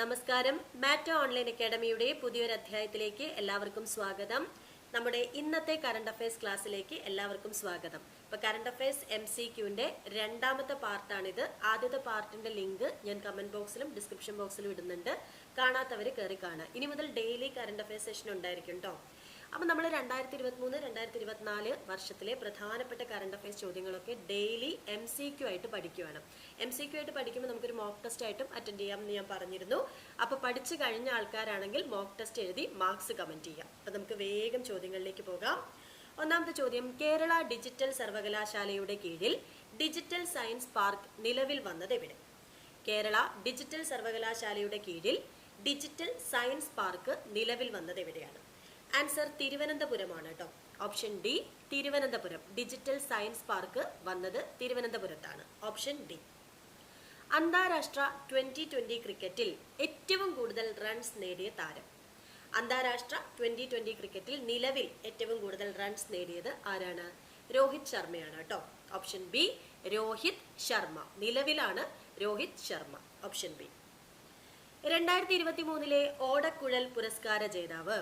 നമസ്കാരം. മാറ്റ ഓൺലൈൻ അക്കാഡമിയുടെ പുതിയൊരു അധ്യായത്തിലേക്ക് എല്ലാവർക്കും സ്വാഗതം. നമ്മുടെ ഇന്നത്തെ കറണ്ട് അഫയേഴ്സ് ക്ലാസ്സിലേക്ക് എല്ലാവർക്കും സ്വാഗതം. ഇപ്പൊ കറണ്ട് അഫയേഴ്സ് എം സി ക്യൂവിന്റെ രണ്ടാമത്തെ പാർട്ടാണിത് ആദ്യത്തെ പാർട്ടിന്റെ ലിങ്ക് ഞാൻ കമന്റ് ബോക്സിലും ഡിസ്ക്രിപ്ഷൻ ബോക്സിലും ഇടുന്നുണ്ട്. കാണാത്തവർ കയറി കാണുക. ഇനി മുതൽ ഡെയിലി കറണ്ട് അഫയേഴ്സ് സെഷൻ ഉണ്ടായിരിക്കും കേട്ടോ അപ്പം നമ്മൾ രണ്ടായിരത്തി ഇരുപത്തി മൂന്ന് രണ്ടായിരത്തി ഇരുപത്തിനാല് വർഷത്തിലെ പ്രധാനപ്പെട്ട കറണ്ട് അഫയേഴ്സ് ചോദ്യങ്ങളൊക്കെ ഡെയിലി എം സി ക്യു ആയിട്ട് പഠിക്കുകയാണ് എം സി ക്യു ആയിട്ട് പഠിക്കുമ്പോൾ നമുക്കൊരു മോക്ക് ടെസ്റ്റ് ആയിട്ടും അറ്റൻഡ് ചെയ്യാം എന്ന് ഞാൻ പറഞ്ഞിരുന്നു. അപ്പോൾ പഠിച്ചു കഴിഞ്ഞ ആൾക്കാരാണെങ്കിൽ മോക്ക് ടെസ്റ്റ് എഴുതി മാർക്സ് കമന്റ് ചെയ്യാം. അപ്പം നമുക്ക് വേഗം ചോദ്യങ്ങളിലേക്ക് പോകാം. ഒന്നാമത്തെ ചോദ്യം കേരള ഡിജിറ്റൽ സർവകലാശാലയുടെ കീഴിൽ ഡിജിറ്റൽ സയൻസ് പാർക്ക് നിലവിൽ വന്നത് എവിടെ? കേരള ഡിജിറ്റൽ സർവകലാശാലയുടെ കീഴിൽ ഡിജിറ്റൽ സയൻസ് പാർക്ക് നിലവിൽ വന്നത് എവിടെയാണ്? ആൻസർ തിരുവനന്തപുരമാണ് കേട്ടോ. Option D Thiruvananthapuram. Digital science park വന്നത് തിരുവനന്തപുരത്താണ്. Option D. അന്താരാഷ്ട്ര ട്വന്റി ട്വന്റി ക്രിക്കറ്റിൽ ഏറ്റവും കൂടുതൽ റൺസ് നേടിയ താരം. അന്താരാഷ്ട്ര ട്വന്റി ട്വന്റി ക്രിക്കറ്റിൽ നിലവിൽ ഏറ്റവും കൂടുതൽ റൺസ് നേടിയത് ആരാണ്? രോഹിത് ശർമ്മയാണ് കേട്ടോ. Option B Rohit Sharma. നിലവിലാണ് Rohit Sharma. Option B. രണ്ടായിരത്തി ഇരുപത്തി മൂന്നിലെ ഓടക്കുഴൽ പുരസ്കാര ജേതാവ്.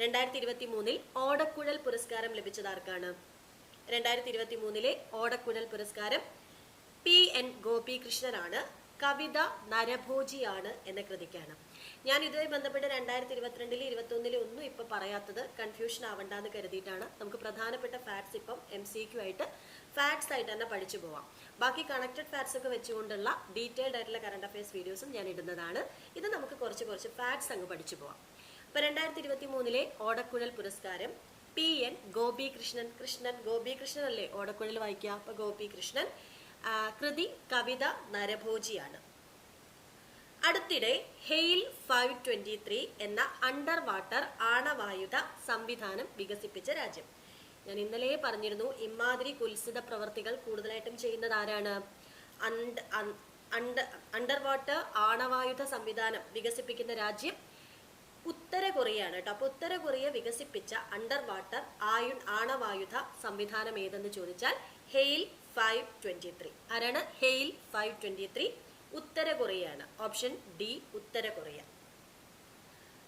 രണ്ടായിരത്തി ഇരുപത്തി മൂന്നിൽ ഓടക്കുഴൽ പുരസ്കാരം ലഭിച്ചത് ആർക്കാണ് രണ്ടായിരത്തി ഇരുപത്തി മൂന്നിലെ ഓടക്കുഴൽ പുരസ്കാരം പി എൻ ഗോപികൃഷ്ണനാണ്. കവിത നരഭോജിയാണ് എന്ന കൃതിക്കാണ്. ഞാൻ ഇതുമായി ബന്ധപ്പെട്ട് രണ്ടായിരത്തി ഇരുപത്തിരണ്ടിൽ ഇരുപത്തി ഒന്നിലും ഒന്നും ഇപ്പൊ പറയാത്തത് കൺഫ്യൂഷൻ ആവണ്ട എന്ന് കരുതിയിട്ടാണ്. നമുക്ക് പ്രധാനപ്പെട്ട ഫാക്ട്സ് ഇപ്പം എം സി ക്യു ആയിട്ട് ഫാക്ട്സ് ആയിട്ട് തന്നെ പഠിച്ചു പോവാം. ബാക്കി കണക്റ്റഡ് ഫാക്ട്സ് ഒക്കെ വെച്ചുകൊണ്ടുള്ള ഡീറ്റെയിൽഡ് ആയിട്ടുള്ള കറണ്ട് അഫയേഴ്സ് വീഡിയോസും ഞാൻ ഇടുന്നതാണ്. ഇത് നമുക്ക് കുറച്ച് കുറച്ച് ഫാക്ട്സ് അങ്ങ് പഠിച്ചു പോവാം. ഇപ്പൊ രണ്ടായിരത്തി ഇരുപത്തി മൂന്നിലെ ഓടക്കുഴൽ പുരസ്കാരം പി എൻ ഗോപി കൃഷ്ണൻ കൃഷ്ണൻ ഗോപി കൃഷ്ണൻ അല്ലേ ഓടക്കുഴൽ വായിക്കുക? അപ്പൊ ഗോപി കൃഷ്ണൻ കൃതി കവിത നരഭോജിയാണ്. അടുത്തിടെ ഹെയിൽ ഫൈവ് ട്വന്റി ത്രീ എന്ന അണ്ടർ വാട്ടർ ആണവായുധ സംവിധാനം വികസിപ്പിച്ച രാജ്യം. ഞാൻ ഇന്നലെ പറഞ്ഞിരുന്നു ഇമാതിരി കുൽസിത പ്രവർത്തികൾ കൂടുതലായിട്ടും ചെയ്യുന്നത് ആരാണ്? അണ്ടർ വാട്ടർ ആണവായുധ സംവിധാനം വികസിപ്പിക്കുന്ന രാജ്യം ഉത്തര കൊറിയയാണ് കേട്ടോ. അപ്പൊ ഉത്തര കൊറിയ വികസിപ്പിച്ച അണ്ടർ വാട്ടർ ആയു ആണവായുധ സംവിധാനം ഏതെന്ന് ചോദിച്ചാൽ ഹെയിൽ ഫൈവ് ട്വന്റി ത്രീ ആരാണ്? ഹെയിൽ ഫൈവ് ട്വന്റി ത്രീ ഉത്തര കൊറിയയാണ്. ഓപ്ഷൻ ഡി ഉത്തര കൊറിയ.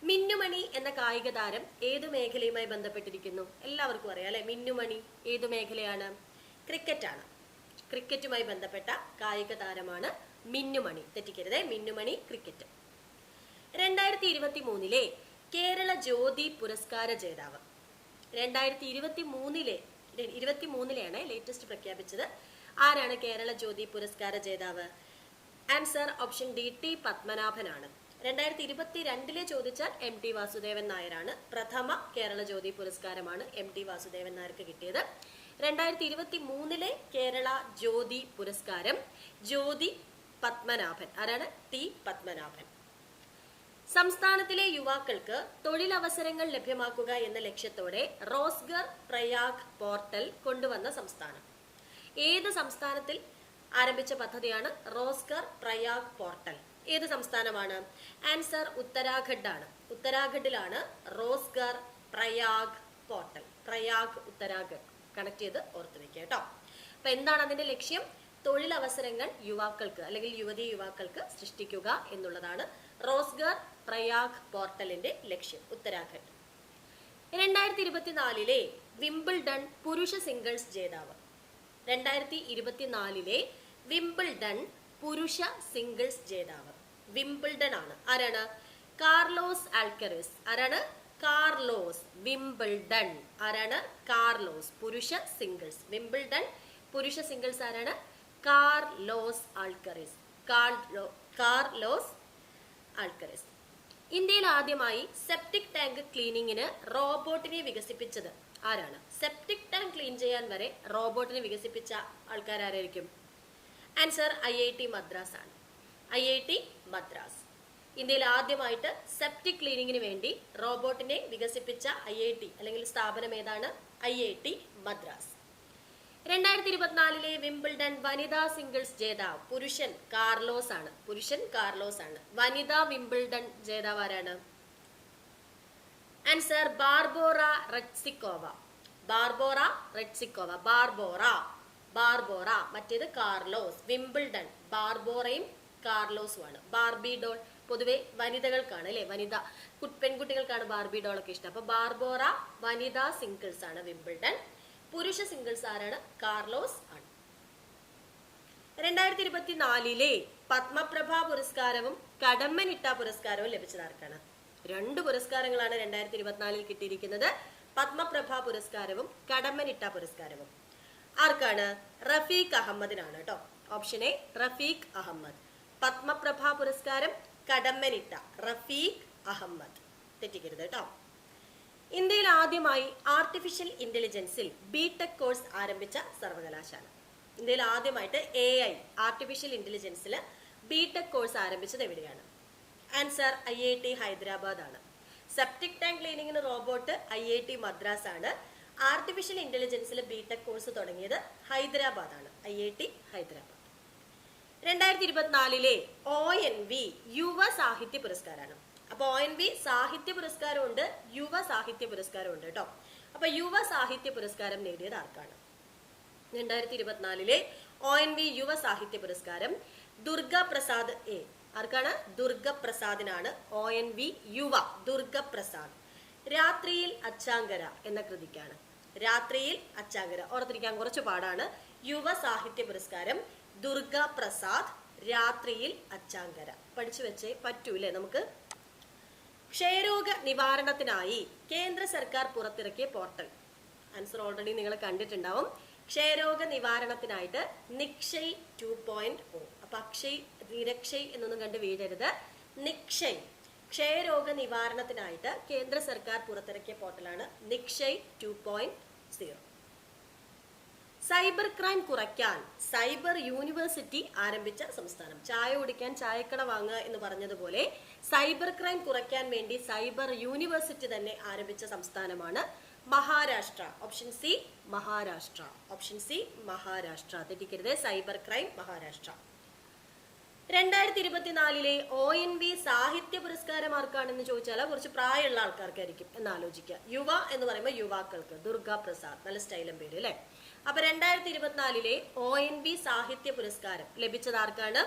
മിന്നുമണി എന്ന കായിക താരം ഏത് മേഖലയുമായി ബന്ധപ്പെട്ടിരിക്കുന്നു? എല്ലാവർക്കും അറിയാം അല്ലെ? മിന്നുമണി ഏത് മേഖലയാണ്? ക്രിക്കറ്റാണ്. ക്രിക്കറ്റുമായി ബന്ധപ്പെട്ട കായിക താരമാണ് മിന്നുമണി. തെറ്റിക്കരുതേ മിന്നുമണി ക്രിക്കറ്റ്. രണ്ടായിരത്തി ഇരുപത്തി മൂന്നിലെ കേരള ജ്യോതി പുരസ്കാര ജേതാവ്. രണ്ടായിരത്തി ഇരുപത്തി മൂന്നിലെ ഇരുപത്തി മൂന്നിലെയാണ് ലേറ്റസ്റ്റ് പ്രഖ്യാപിച്ചത്. ആരാണ് കേരള ജ്യോതി പുരസ്കാര ജേതാവ്? ആൻസർ ഓപ്ഷൻ ഡി ടി പത്മനാഭനാണ്. രണ്ടായിരത്തി ഇരുപത്തി രണ്ടിലെ ചോദിച്ചാൽ എം ടി വാസുദേവൻ നായരാണ്. പ്രഥമ കേരള ജ്യോതി പുരസ്കാരമാണ് എം ടി വാസുദേവൻ നായർക്ക് കിട്ടിയത്. രണ്ടായിരത്തി ഇരുപത്തി മൂന്നിലെ കേരള ജ്യോതി പുരസ്കാരം ജ്യോതി പത്മനാഭൻ. ആരാണ്? ടി പത്മനാഭൻ. സംസ്ഥാനത്തിലെ യുവാക്കൾക്ക് തൊഴിലവസരങ്ങൾ ലഭ്യമാക്കുക എന്ന ലക്ഷ്യത്തോടെ റോസ്ഗർ പ്രയാഗ് പോർട്ടൽ കൊണ്ടുവന്ന സംസ്ഥാനം. ഏത് സംസ്ഥാനത്തിൽ ആരംഭിച്ച പദ്ധതിയാണ് റോസ്ഗർ പ്രയാഗ് പോർട്ടൽ? ഏത് സംസ്ഥാനമാണ്? ആൻസർ ഉത്തരാഖണ്ഡ് ആണ് ഉത്തരാഖണ്ഡിലാണ് റോസ്ഗർ പ്രയാഗ് പോർട്ടൽ. പ്രയാഗ് ഉത്തരാഖണ്ഡ്. കണക്ട് ചെയ്ത് ഓർത്ത് വെക്കുക കേട്ടോ. അപ്പൊ എന്താണ് അതിന്റെ ലക്ഷ്യം? തൊഴിലവസരങ്ങൾ യുവാക്കൾക്ക് അല്ലെങ്കിൽ യുവതി യുവാക്കൾക്ക് സൃഷ്ടിക്കുക എന്നുള്ളതാണ് റോസ്ഗാർ പ്രയാഗ് പോർട്ടലിന്റെ ലക്ഷ്യം ഉത്തരാഖണ്ഡ്. രണ്ടായിരത്തി ഇരുപത്തിനാലിലെ വിംബിൾഡൺ പുരുഷ സിംഗിൾസ് ജേതാവ്. രണ്ടായിരത്തി ഇരുപത്തിനാലിലെ വിംബിൾഡൺ പുരുഷ സിംഗിൾസ് ജേതാവ്. വിംബിൾഡൺ ആണ്. ആരാണ്? Carlos Alcaraz. ആരാണ്? Carlos Wimbledon. ആരാണ്? കാർലോസ് പുരുഷ സിംഗിൾസ്. വിംബിൾഡൺ പുരുഷ സിംഗിൾസ് ആരാണ്? Carlos Alcaraz Carlo Carlos Alcaraz ഇന്ത്യയിൽ ആദ്യമായി സെപ്റ്റിക് ടാങ്ക് ക്ലീനിങ്ങിന് റോബോട്ടിനെ വികസിപ്പിച്ചത് ആരാണ്? സെപ്റ്റിക് ടാങ്ക് ക്ലീൻ ചെയ്യാൻ വരെ റോബോട്ടിനെ വികസിപ്പിച്ച ആൾക്കാർ ആരായിരിക്കും answer I I T Madras ആണ്. I I T Madras. ഇന്ത്യയിൽ ആദ്യമായിട്ട് സെപ്റ്റിക് ക്ലീനിങ്ങിന് വേണ്ടി റോബോട്ടിനെ വികസിപ്പിച്ച ഐ ഐ ടി അല്ലെങ്കിൽ സ്ഥാപനം ഏതാണ്? I I T Madras. രണ്ടായിരത്തി ഇരുപത്തിനാലിലെ വിംബിൾഡൺ വനിതാ സിംഗിൾസ് ജേതാവ് പുരുഷൻ കാർലോസ് ആണ്. പുരുഷൻ കാർലോസ് ആണ്. വനിതാ വിംബിൾഡൺ ജേതാവ് ആരാണ്? Answer Barbora Krejcikova Barbora Krejcikova Barbora Barbora. മറ്റേത് കാർലോസ്. വിംബിൾഡൺ ബാർബോറയും കാർലോസുമാണ് ബാർബി ഡോൾ പൊതുവെ വനിതകൾക്കാണ് അല്ലെ? വനിത പെൺകുട്ടികൾക്കാണ് ബാർബി ഡോളൊക്കെ ഇഷ്ടം. അപ്പൊ ബാർബോറ വനിതാ സിംഗിൾസ് ആണ് വിംബിൾഡൺ. പുരുഷ സിംഗിൾസ് ആരാണ്? കാർലോസ് ആണ്. രണ്ടായിരത്തി ഇരുപത്തിനാലിലെ പത്മപ്രഭ പുരസ്കാരവും കടമ്മനിട്ട പുരസ്കാരവും ലഭിച്ചത് ആർക്കാണ്? രണ്ട് പുരസ്കാരങ്ങളാണ് രണ്ടായിരത്തി ഇരുപത്തിനാലിൽ കിട്ടിയിരിക്കുന്നത്. പത്മപ്രഭ പുരസ്കാരവും കടമ്മനിട്ട പുരസ്കാരവും. ആർക്കാണ്? റഫീഖ് അഹമ്മദിനാണ് കേട്ടോ ഓപ്ഷൻ എ റഫീഖ് അഹമ്മദ്. പത്മപ്രഭ പുരസ്കാരം കടമ്മനിട്ട റഫീഖ് അഹമ്മദ്. തെറ്റിക്കരുത് കേട്ടോ ഇന്ത്യയിൽ ആദ്യമായി ആർട്ടിഫിഷ്യൽ ഇന്റലിജൻസിൽ ബി ടെക് കോഴ്സ് ആരംഭിച്ച സർവകലാശാല. ഇന്ത്യയിൽ ആദ്യമായിട്ട് എ ഐ ആർട്ടിഫിഷ്യൽ ഇന്റലിജൻസിൽ ബി ടെക് കോഴ്സ് ആരംഭിച്ചത് എവിടെയാണ്? Answer I I T Hyderabad ആണ്. Septic tank ക്ലീനിങ്ങിന് robot I I T Madras ആണ്. ആർട്ടിഫിഷ്യൽ ഇന്റലിജൻസിൽ ബി ടെക് കോഴ്സ് തുടങ്ങിയത് ഹൈദരാബാദ് ആണ്. I I T Hyderabad. രണ്ടായിരത്തി ഇരുപത്തിനാലിലെ ഒ എൻ വി യുവ സാഹിത്യ പുരസ്കാരമാണ് അപ്പൊ ഒ എൻ വി സാഹിത്യ പുരസ്കാരമുണ്ട് യുവ സാഹിത്യ പുരസ്കാരമുണ്ട് കേട്ടോ അപ്പൊ യുവ സാഹിത്യ പുരസ്കാരം നേടിയത് ആർക്കാണ്? രണ്ടായിരത്തി ഇരുപത്തിനാലിലെ ഒ എൻ വി യുവ സാഹിത്യ പുരസ്കാരം ദുർഗ പ്രസാദ് എ. ആർക്കാണ്? ദുർഗ പ്രസാദിനാണ് ഒ എൻ വി യുവ ദുർഗ പ്രസാദ് രാത്രിയിൽ അച്ചാങ്കര എന്ന കൃതിക്കാണ്. രാത്രിയിൽ അച്ചാങ്കര. ഓർത്തിരിക്കാൻ കുറച്ച് പാടാണ്. യുവ സാഹിത്യ പുരസ്കാരം ദുർഗ പ്രസാദ് രാത്രിയിൽ അച്ചാങ്കര. പഠിച്ചു വെച്ചേ പറ്റൂലേ നമുക്ക്? ക്ഷയരോഗ നിവാരണത്തിനായി കേന്ദ്ര സർക്കാർ പുറത്തിറക്കിയ പോർട്ടൽ. ആൻസർ ഓൾറെഡി നിങ്ങൾ കണ്ടിട്ടുണ്ടാവും. ക്ഷയരോഗ നിവാരണത്തിനായിട്ട് നിക്ഷയ് ടു പോയിന്റ് ഓ. അപ്പൊ അക്ഷയ് നിരക്ഷയ് എന്നൊന്നും കണ്ട് വീഴരുത്. നിക്ഷയ് ക്ഷയരോഗ നിവാരണത്തിനായിട്ട് കേന്ദ്ര സർക്കാർ പുറത്തിറക്കിയ പോർട്ടലാണ് Nikshay two point zero. Cyber crime കുറയ്ക്കാൻ സൈബർ യൂണിവേഴ്സിറ്റി ആരംഭിച്ച സംസ്ഥാനം. ചായ കുടിക്കാൻ ചായക്കട വാങ്ങുക എന്ന് പറഞ്ഞതുപോലെ സൈബർ ക്രൈം കുറയ്ക്കാൻ വേണ്ടി സൈബർ യൂണിവേഴ്സിറ്റി തന്നെ ആരംഭിച്ച സംസ്ഥാനമാണ് Maharashtra. Option C Maharashtra. Option C Maharashtra. തെറ്റിക്കരുത്. Cyber crime Maharashtra. രണ്ടായിരത്തി ഇരുപത്തിനാലിലെ ഒ എൻ വി സാഹിത്യ പുരസ്കാരം ആർക്കാണെന്ന് ചോദിച്ചാൽ കുറച്ച് പ്രായമുള്ള ആൾക്കാർക്കായിരിക്കും എന്ന് ആലോചിക്കുക യുവ എന്ന് പറയുമ്പോൾ യുവാക്കൾക്ക്. ദുർഗാ പ്രസാദ് നല്ല സ്റ്റൈലും പേര് അല്ലെ? അപ്പൊ രണ്ടായിരത്തി ഇരുപത്തിനാലിലെ ഒ എൻ ബി സാഹിത്യ പുരസ്കാരം ലഭിച്ചത് ആർക്കാണ്?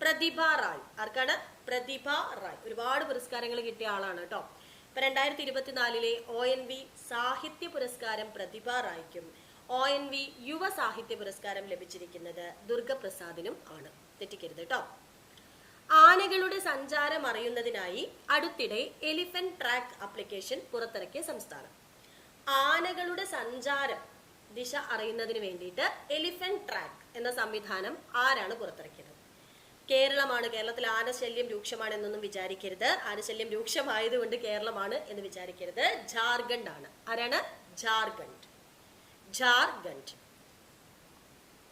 പ്രതിഭ റായ്. ആർക്കാണ്? പ്രതിഭ റായ്. ഒരുപാട് പുരസ്കാരങ്ങൾ കിട്ടിയ ആളാണ് കേട്ടോ. ഇപ്പൊ രണ്ടായിരത്തി ഇരുപത്തിനാലിലെ ഒ എൻ ബി സാഹിത്യ പുരസ്കാരം പ്രതിഭ റായ്ക്കും ഒ എൻ വി യുവ സാഹിത്യ പുരസ്കാരം ലഭിച്ചിരിക്കുന്നത് ദുർഗപ്രസാദിനും ആണ്. തെറ്റിക്കരുത് കേട്ടോ. ആനകളുടെ സഞ്ചാരം അറിയുന്നതിനായി അടുത്തിടെ എലിഫന്റ് ട്രാക്ക് ആപ്ലിക്കേഷൻ പുറത്തിറക്കിയ സംസ്ഥാനം. ആനകളുടെ സഞ്ചാരം ദിശ അറിയുന്നതിന് വേണ്ടിയിട്ട് എലിഫന്റ് ട്രാക്ക് എന്ന സംവിധാനം ആരാണ് പുറത്തിറക്കിയത്? കേരളമാണ് കേരളത്തിൽ ആനശല്യം രൂക്ഷമാണ് എന്നൊന്നും വിചാരിക്കരുത്. ആനശല്യം രൂക്ഷമായതുകൊണ്ട് കേരളമാണ് എന്ന് വിചാരിക്കരുത്. ജാർഖണ്ഡ് ആണ്. ആരാണ്? ജാർഖണ്ഡ്. ജാർഖണ്ഡ്.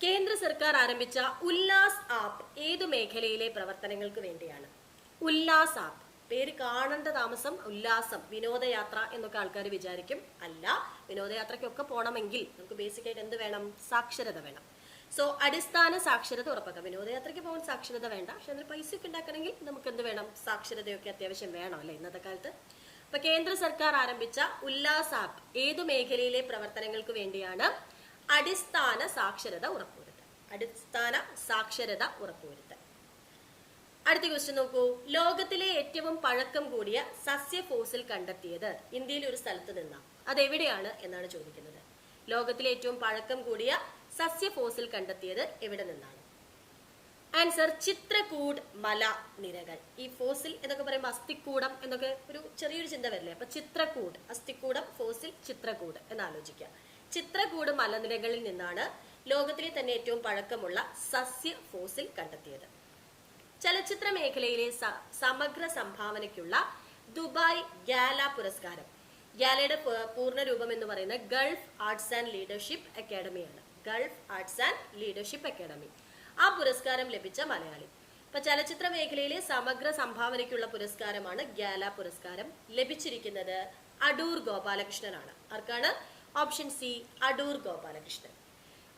കേന്ദ്ര സർക്കാർ ആരംഭിച്ച ഉല്ലാസ് ആപ്പ് ഏതു മേഖലയിലെ പ്രവർത്തനങ്ങൾക്ക് വേണ്ടിയാണ്? ഉല്ലാസ് ആപ്പ്. പേര് കാണേണ്ട താമസം ഉല്ലാസം വിനോദയാത്ര എന്നൊക്കെ ആൾക്കാർ വിചാരിക്കും. അല്ല വിനോദയാത്രയ്ക്കൊക്കെ പോകണമെങ്കിൽ നമുക്ക് ബേസിക് ആയിട്ട് എന്ത് വേണം? സാക്ഷരത വേണം. സോ അടിസ്ഥാന സാക്ഷരത ഉറപ്പാക്കാം. വിനോദയാത്രയ്ക്ക് പോകാൻ സാക്ഷരത വേണ്ട. പക്ഷെ അതിന് പൈസയൊക്കെ ഉണ്ടാക്കണമെങ്കിൽ നമുക്ക് എന്ത് വേണം? സാക്ഷരതയൊക്കെ അത്യാവശ്യം വേണം അല്ലേ ഇന്നത്തെ കാലത്ത്? അപ്പൊ കേന്ദ്ര സർക്കാർ ആരംഭിച്ച ഉല്ലാസ് ആപ്പ് ഏതു മേഖലയിലെ പ്രവർത്തനങ്ങൾക്ക് വേണ്ടിയാണ് അടിസ്ഥാന സാക്ഷരത ഉറപ്പുവരുത്തുക. അടിസ്ഥാന സാക്ഷരത ഉറപ്പുവരുത്തൽ അടുത്ത ക്വസ്റ്റ്യൻ നോക്കൂ. ലോകത്തിലെ ഏറ്റവും പഴക്കം കൂടിയ സസ്യ ഫോസിൽ കണ്ടെത്തിയത് ഇന്ത്യയിൽ ഒരു സ്ഥലത്ത് നിന്നാണ് അതെവിടെയാണ് എന്നാണ് ചോദിക്കുന്നത്. ലോകത്തിലെ ഏറ്റവും പഴക്കം കൂടിയ സസ്യ ഫോസിൽ കണ്ടെത്തിയത് എവിടെ നിന്നാണ്? ആൻസർ ചിത്രകൂട് മല നിരകൾ. ഈ ഫോസിൽ എന്നൊക്കെ പറയുമ്പോൾ അസ്ഥിക്കൂടം എന്നൊക്കെ ഒരു ചെറിയൊരു ചിന്ത വരില്ലേ? അപ്പൊ ചിത്രകൂട് അസ്ഥിക്കൂടം ഫോസിൽ ചിത്രകൂട് എന്ന് ആലോചിക്കാം ചിത്രകൂട് മലനിരകളിൽ നിന്നാണ് ലോകത്തിലെ തന്നെ ഏറ്റവും പഴക്കമുള്ള സസ്യ ഫോസിൽ കണ്ടെത്തിയത്. ചലച്ചിത്ര മേഖലയിലെ സമഗ്ര സംഭാവനയ്ക്കുള്ള ദുബായ് ഗാല പുരസ്കാരം. ഗാലയുടെ പൂർണ രൂപം എന്ന് പറയുന്നത് Gulf arts and leadership അക്കാഡമിയാണ് Gulf arts and leadership academy ആ പുരസ്കാരം ലഭിച്ച മലയാളി. ഇപ്പൊ ചലച്ചിത്ര മേഖലയിലെ സമഗ്ര സംഭാവനയ്ക്കുള്ള പുരസ്കാരമാണ് ഗാല പുരസ്കാരം. ലഭിച്ചിരിക്കുന്നത് അടൂർ ഗോപാലകൃഷ്ണനാണ്. ആർക്കാണ്? Option C Adoor Gopalakrishnan.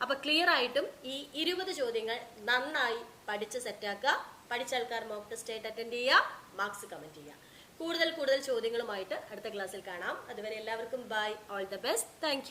അപ്പൊ ക്ലിയർ ആയിട്ടും ഈ ഇരുപത് ചോദ്യങ്ങൾ നന്നായി പഠിച്ച് സെറ്റാക്കുക. പഠിച്ച ആൾക്കാർ മോക്ക് ടെസ്റ്റ് ആയിട്ട് അറ്റൻഡ് ചെയ്യുക മാർക്സ് കമന്റ് ചെയ്യുക. കൂടുതൽ കൂടുതൽ ചോദ്യങ്ങളുമായിട്ട് അടുത്ത ക്ലാസ്സിൽ കാണാം. അതുവരെ എല്ലാവർക്കും bye all the best thank